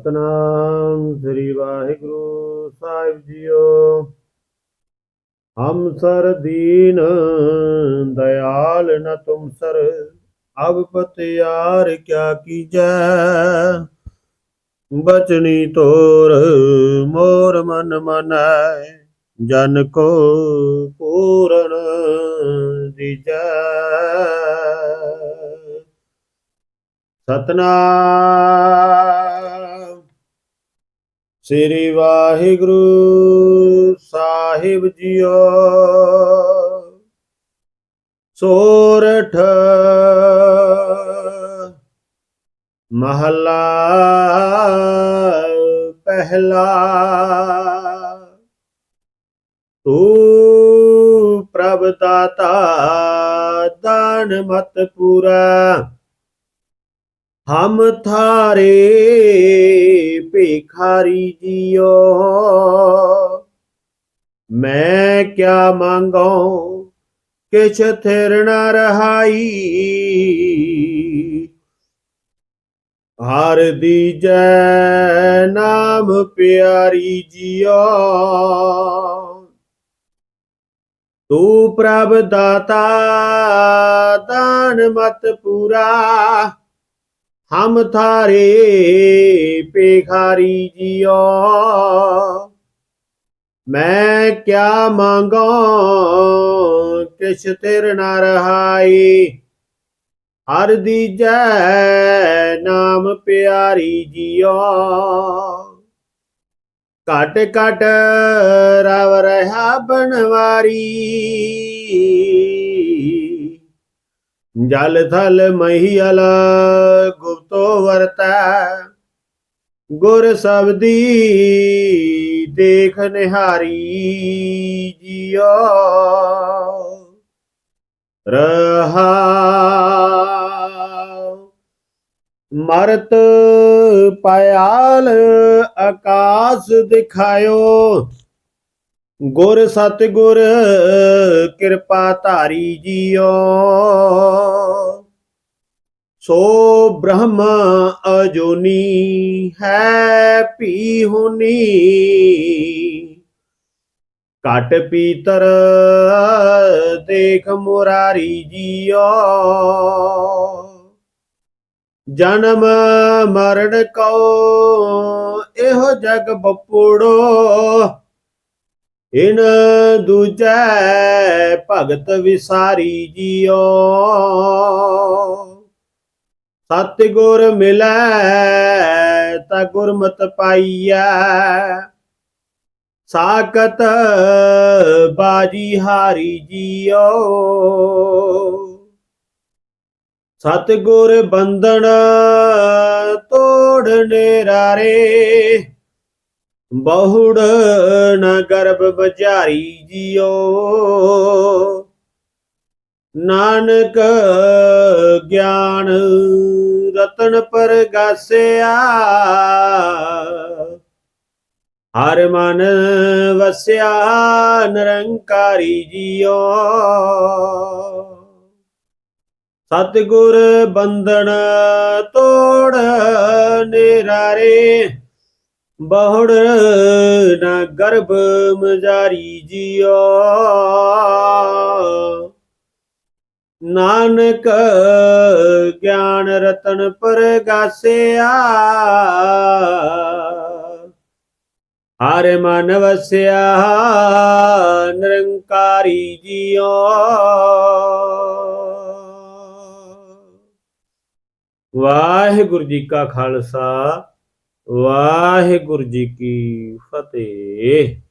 ਸਤਨਾਮ, ਸ੍ਰੀ Waheguru Sahib JIO. ਹਮ ਸਰ ਦੀਨ, ਦਇਆਲ ਨ ਤੁਮ ਸਰ, ਅਬ ਪਤਿਆਰ ਕਿਆ ਕੀਜੈ? ਬਚਨੀ ਤੋਰ, ਮੋਰ ਮਨ ਮਨੈ, ਜਨ ਕੋ ਪੂਰਨ ਦੀਜੈ। ਸਤਨਾਮ। ਸ੍ਰੀ ਵਾਹਿਗੁਰੂ ਸਾਹਿਬ ਜੀਓ। ਸੋਰਠ ਮਹਲਾ ਪਹਿਲਾ। ਤੂੰ ਪ੍ਰਭ ਦਾਤਾ, ਦਾਨ ਮਤ ਪੂਰਾ। ਹਮ ਥਾਰੇ ਭਿਖਾਰੀ ਜੀਓ। ਮੈਂ ਕਿਆ ਮੰਗੋ, ਕਿਛ ਥਿਰ ਨ ਰਹਾਈ। ਹਰ ਦੀਜੈ ਨਾਮ ਪਿਆਰੀ ਜੀਓ। ਤੂੰ ਪ੍ਰਭ ਦਾਤਾ, ਦਾਨ ਮਤ ਪੂਰਾ। ਹਮ ਥਾਰੇ ਭਿਖਾਰੀ ਜੀਓ। ਮੈਂ ਕਿਆ ਮੰਗੋ, ਕਿਛ ਤੇਰ ਨਾ ਰਹਾਈ। ਹਰ ਦੀਜੈ ਨਾਮ ਪਿਆਰੀ ਜੀਓ। ਘਟ ਘਟ ਰਵ ਰਹਾ ਬਨਵਾਰੀ ਜਲ ਥਲ ਮਹੀਲਾ ਗੁਪਤੋ ਵਰਤੈ। ਗੁਰ ਸਬਦੀ ਦੇਖ ਨਿਹਾਰੀ ਜੀਓ। ਰਹਾ ਮਰਤ ਪਿਆਲ ਆਕਾਸ ਦਿਖਾਇਓ। ਗੁਰ ਸਤਿਗੁਰ ਕਿਰਪਾ ਧਾਰੀ ਜੀਓ। ਸੋ ਬ੍ਰਹਮ ਅਜੋਨੀ ਹੈ ਪੀ ਹੁਨੀ ਕਟ ਪੀਤਰ ਦੇਖ ਮੁਰਾਰੀ ਜੀਓ। ਜਨਮ ਮਰਨ ਕਉ ਇਹੋ ਜਗ ਬਪੂੜੋ। ਇਨ ਦੂਜੈ ਭਗਤ ਵਿਸਾਰੀ ਜੀਓ। ਸਤਿਗੁਰ ਮਿਲੈ, ਤਾ ਗੁਰਮਤਿ ਪਾਈਐ। ਸਾਕਤ ਬਾਜੀ ਹਾਰੀ ਜੀਓ। ਸਤਿਗੁਰ ਬੰਧਨ ਤੋੜ ਨੇਰਾਰੇ, ਬਹੁੜ ਨ ਗਰਭ ਬਜਾਰੀ ਜੀਓ। ਨਾਨਕ ਗਿਆਨ ਰਤਨ ਪਰਗਾਸਿਆ। ਹਰ ਮਨ ਵਸਿਆ ਨਿਰੰਕਾਰੀ ਜੀਓ। ਸਤਿਗੁਰ ਬੰਧਨ ਤੋੜ ਨਿਰਾਰੇ, ਬਹੁੜ ਨਾ ਗਰਭ ਮਜਾਰੀ ਜੀਓ। ਨਾਨਕ ਗਿਆਨ ਰਤਨ ਪਰਗਾਸਿਆ। ਹਰ ਮਨ ਵਸਿਆ, ਨਿਰੰਕਾਰੀ ਜੀਓ। ਵਾਹਿਗੁਰੂ ਜੀ ਕਾ ਖਾਲਸਾ, ਵਾਹਿਗੁਰੂ ਜੀ ਕੀ ਫਤਿਹ।